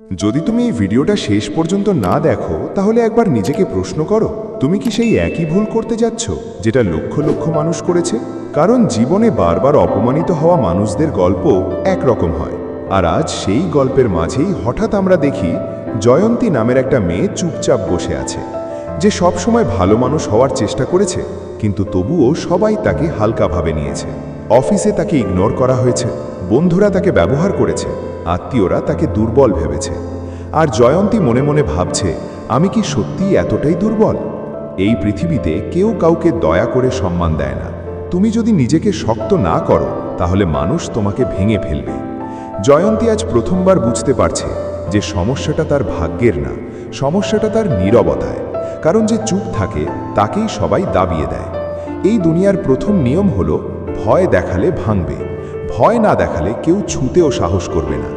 যদি তুমি এই ভিডিওটা শেষ পর্যন্ত না দেখো, তাহলে একবার নিজেকে প্রশ্ন করো, তুমি কি সেই একই ভুল করতে যাচ্ছ, যেটা লক্ষ লক্ষ মানুষ করেছে? কারণ জীবনে বারবার অপমানিত হওয়া মানুষদের গল্প একরকম হয়। আর আজ সেই গল্পের মাঝেই হঠাৎ আমরা দেখি, জয়ন্তী নামের একটা মেয়ে চুপচাপ বসে আছে, যে সবসময় ভালো মানুষ হওয়ার চেষ্টা করেছে, কিন্তু তবুও সবাই তাকে হালকাভাবে নিয়েছে। অফিসে তাকে ইগনোর করা হয়েছে, বন্ধুরা তাকে ব্যবহার করেছে আত্মীয়রা তাকে দুর্বল ভেবেছে। আর জয়ন্তী মনে মনে ভাবছে, আমি কি সত্যিই এতটাই দুর্বল? এই পৃথিবীতে কেউ কাউকে দয়া করে সম্মান দেয় না। তুমি যদি নিজেকে শক্ত না করো, তাহলে মানুষ তোমাকে ভেঙে ফেলবে। জয়ন্তী আজ প্রথমবার বুঝতে পারছে যে সমস্যাটা তার ভাগ্যের না, সমস্যাটা তার নীরবতায়। কারণ যে চুপ থাকে, তাকেই সবাই দাবিয়ে দেয়। এই দুনিয়ার প্রথম নিয়ম হলো, ভয় দেখালে ভাঙবে। ভয় না দেখালে কেউ ছুঁতেও সাহস করবে না।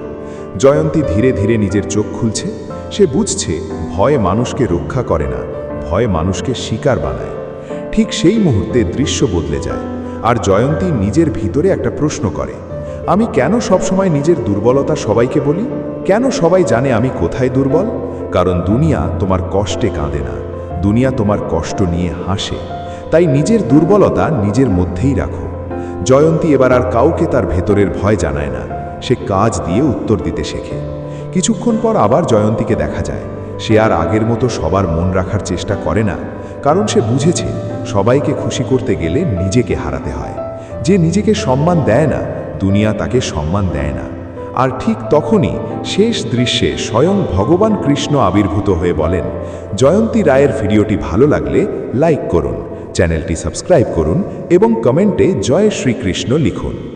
জয়ন্তী ধীরে ধীরে নিজের চোখ খুলছে। সে বুঝছে ভয় মানুষকে রক্ষা করে না, ভয় মানুষকে শিকার বানায়। ঠিক সেই মুহূর্তে দৃশ্য বদলে যায় আর জয়ন্তী নিজের ভিতরে একটা প্রশ্ন করে, আমি কেন সবসময় নিজের দুর্বলতা সবাইকে বলি? কেন সবাই জানে আমি কোথায় দুর্বল? কারণ দুনিয়া তোমার কষ্টে কাঁদে না, দুনিয়া তোমার কষ্ট নিয়ে হাসে। তাই নিজের দুর্বলতা নিজের মধ্যেই রাখো। জয়ন্তী এবার আর কাউকে তার ভেতরের ভয় জানায় না। সে কাজ দিয়ে উত্তর দিতে শেখে। কিছুক্ষণ পর আবার জয়ন্তীকে দেখা যায়। সে আর আগের মতো সবার মন রাখার চেষ্টা করে না, কারণ সে বুঝেছে সবাইকে খুশি করতে গেলে নিজেকে হারাতে হয়। যে নিজেকে সম্মান দেয় না, দুনিয়া তাকে সম্মান দেয় না। আর ঠিক তখনই শেষ দৃশ্যে স্বয়ং ভগবান কৃষ্ণ আবির্ভূত হয়ে বলেন, জয়ন্তী রায়ের ভিডিওটি ভালো লাগলে লাইক করুন চ্যানেলটি সাবস্ক্রাইব করুন এবং কমেন্টে জয় শ্রীকৃষ্ণ লিখুন।